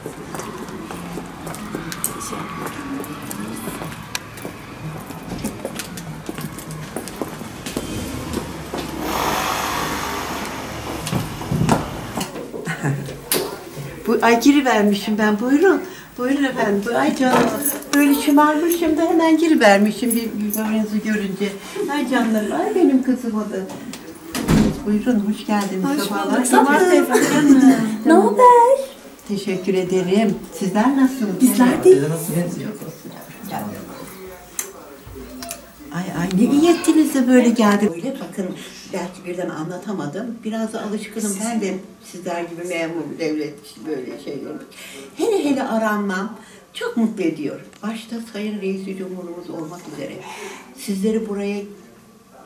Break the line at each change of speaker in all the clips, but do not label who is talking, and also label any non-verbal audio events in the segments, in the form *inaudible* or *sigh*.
*laughs* Bu, ay girivermişim ben buyurun. Buyurun efendim. Bu- Ay canım böyle şımarmışım da hemen girivermişim bir yüzünüzü görünce. Ay canlarım ay benim kızım o da. Buyurun hoş geldiniz. Sabahlar. *laughs*
Ne haber?
Teşekkür ederim. Sizler nasılsınız?
Bizler de
Ay ay ne iyi ettiniz de böyle geldi. Öyle bakın belki birden anlatamadım. Biraz da alışkınım. Ben de sizler gibi memur, devlet böyle şeyler. Hele hele aranmam çok mutlu ediyor. Başta Sayın Reis Cumhurumuz olmak üzere. Sizleri buraya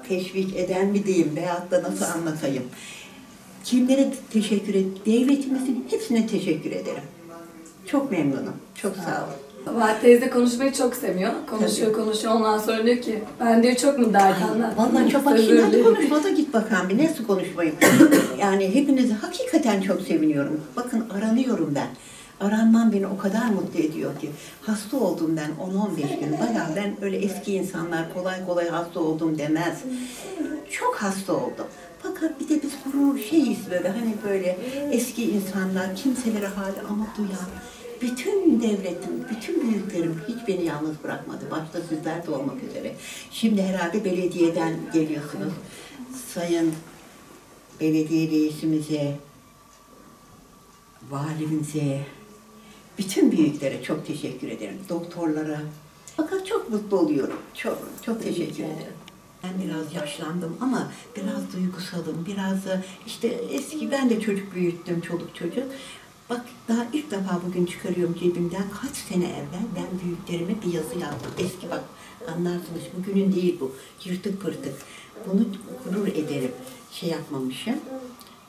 teşvik eden mi diyeyim veyahut da nasıl anlatayım. Kimlere teşekkür et? Devletimizin hepsine teşekkür ederim. Çok memnunum. Çok sağ olun.
Vaat teyze konuşmayı çok seviyor. Konuşuyor konuşuyor ondan sonra diyor ki ben diyor çok mu dert anlat.
Vallahi çok bak şimdi hadi
dilerim.
konuşma da git bakalım bir nasıl konuşmayı. *laughs* yani hepinizi hakikaten çok seviniyorum. Bakın aranıyorum ben. Aranmam beni o kadar mutlu ediyor ki. Hasta oldum ben 10-15 gün. Bayağı ben öyle eski insanlar kolay kolay hasta oldum demez. Çok hasta oldum. Bir de biz gurur şeyiz böyle hani böyle eski insanlar kimselere hali ama duyan. Bütün devletim, bütün büyüklerim hiç beni yalnız bırakmadı. Başta sizler de olmak üzere. Şimdi herhalde belediyeden geliyorsunuz. Sayın belediye reisimize, valimize, bütün büyüklere çok teşekkür ederim. Doktorlara. Fakat çok mutlu oluyorum. Çok, çok teşekkür ederim. Ben biraz yaşlandım ama biraz duygusalım. Biraz da işte eski ben de çocuk büyüttüm, çoluk çocuk. Bak daha ilk defa bugün çıkarıyorum cebimden kaç sene evvel ben büyüklerime bir yazı yazdım. Eski bak anlarsınız bugünün değil bu. Yırtık pırtık. Bunu gurur ederim. Şey yapmamışım.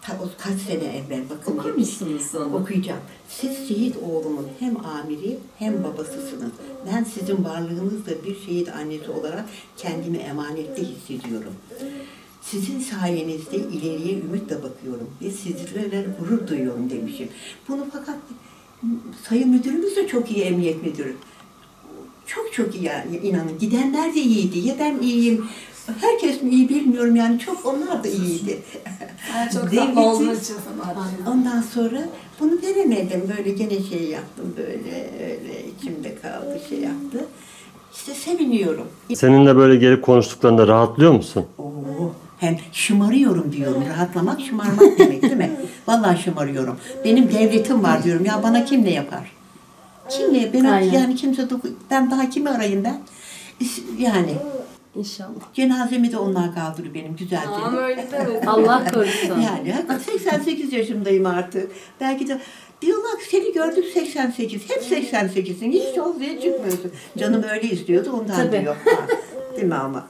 Ta, o kaç sene evvel bakın.
Okur musunuz onu?
Okuyacağım. Siz şehit oğlumun hem amiri hem babasısınız. Ben sizin varlığınızla bir şehit annesi olarak kendimi emanette hissediyorum. Sizin sayenizde ileriye ümitle bakıyorum ve sizlerle gurur duyuyorum demişim. Bunu fakat Sayın Müdürümüz de çok iyi emniyet müdürü. Çok iyi yani inanın. Gidenler de iyiydi. Ya ben iyiyim. Herkes mi iyi bilmiyorum yani çok onlar da iyiydi.
Ben çok için sana
Ondan sonra bunu veremedim. Böyle gene şey yaptım böyle öyle içimde kaldı şey yaptı. İşte seviniyorum.
Seninle böyle gelip konuştuklarında rahatlıyor musun?
Oo, hem şımarıyorum diyorum. Rahatlamak şımarmak demek değil mi? *laughs* Vallahi şımarıyorum. Benim devletim var diyorum. Ya bana kim ne yapar? Kim ne? Ben
Aynen.
yani kimse ben daha kimi arayayım ben? Yani
İnşallah.
cenazemi de onlar kaldırır benim güzelce.
Ama öyle deme. *laughs*
Allah korusun.
Yani hakikaten 88 yaşındayım artık. Belki de diyorlar ki seni gördük 88. Hep 88'sin. Hiç ortaya çıkmıyorsun. Canım öyle istiyordu ondan
Tabii.
diyor. Ha, Değil mi ama?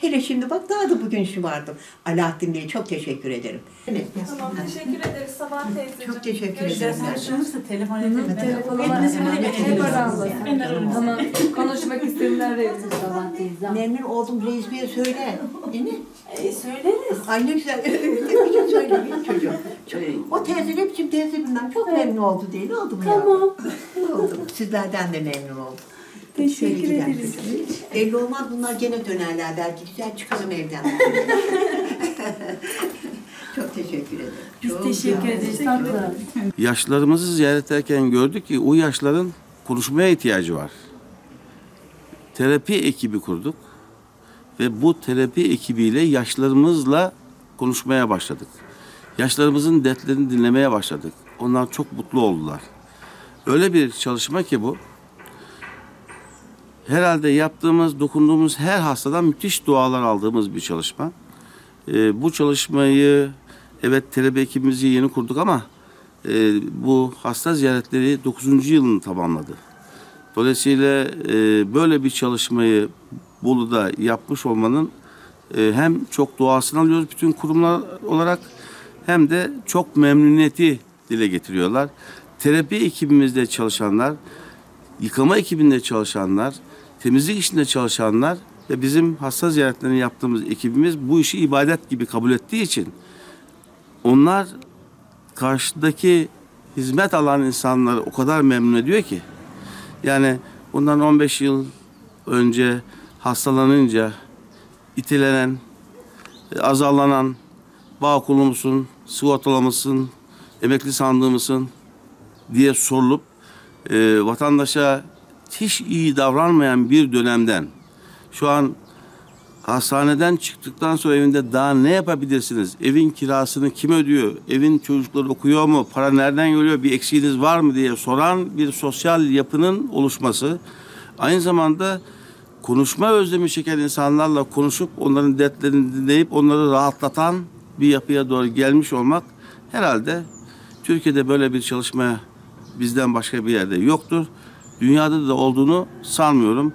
Hele şimdi bak daha da bugün şu vardım. Alaaddin Bey'e çok teşekkür ederim. Evet.
Tamam teşekkür ederiz Sabah teyzeciğim.
Çok teşekkür
Görüşürüz.
ederim.
Konuşursa telefon edelim.
Telefonu
ararım.
Tamam. Konuşmak isteyenler de
Sabah teyzem.
Memnun oldum reis beye söyle. Değil mi?
E, söyleriz.
Ay ne güzel. bir şey söyleyeyim *laughs* çocuğum. Çok, o teyze hepsinin teyze bilmem çok memnun oldu değil oldu mu ya?
Tamam.
Oldu. Sizlerden de memnun oldum.
Teşekkür
Şöyle
ederiz.
Belli olmaz bunlar gene dönerler belki. Güzel çıkalım evden. *laughs* çok teşekkür ederim.
Biz
Çok
teşekkür ederiz. Tatlı.
Yaşlılarımızı ziyaret ederken gördük ki o yaşların konuşmaya ihtiyacı var. Terapi ekibi kurduk ve bu terapi ekibiyle yaşlarımızla konuşmaya başladık. Yaşlarımızın dertlerini dinlemeye başladık. Onlar çok mutlu oldular. Öyle bir çalışma ki bu. Herhalde yaptığımız, dokunduğumuz her hastadan müthiş dualar aldığımız bir çalışma. Ee, bu çalışmayı evet terapi ekibimizi yeni kurduk ama e, bu hasta ziyaretleri 9. yılını tamamladı. Dolayısıyla e, böyle bir çalışmayı Bolu'da yapmış olmanın e, hem çok duasını alıyoruz bütün kurumlar olarak hem de çok memnuniyeti dile getiriyorlar. Terapi ekibimizde çalışanlar, yıkama ekibinde çalışanlar, temizlik işinde çalışanlar ve bizim hasta ziyaretlerini yaptığımız ekibimiz bu işi ibadet gibi kabul ettiği için onlar karşıdaki hizmet alan insanları o kadar memnun ediyor ki. Yani bundan 15 yıl önce hastalanınca itilenen, azarlanan, bağ kulu musun, sigortalı mısın, emekli sandığı mısın diye sorulup e, vatandaşa hiç iyi davranmayan bir dönemden şu an hastaneden çıktıktan sonra evinde daha ne yapabilirsiniz? Evin kirasını kim ödüyor? Evin çocukları okuyor mu? Para nereden geliyor? Bir eksiğiniz var mı diye soran bir sosyal yapının oluşması. Aynı zamanda konuşma özlemi çeken insanlarla konuşup onların dertlerini dinleyip onları rahatlatan bir yapıya doğru gelmiş olmak herhalde Türkiye'de böyle bir çalışma bizden başka bir yerde yoktur. Dünyada da olduğunu sanmıyorum.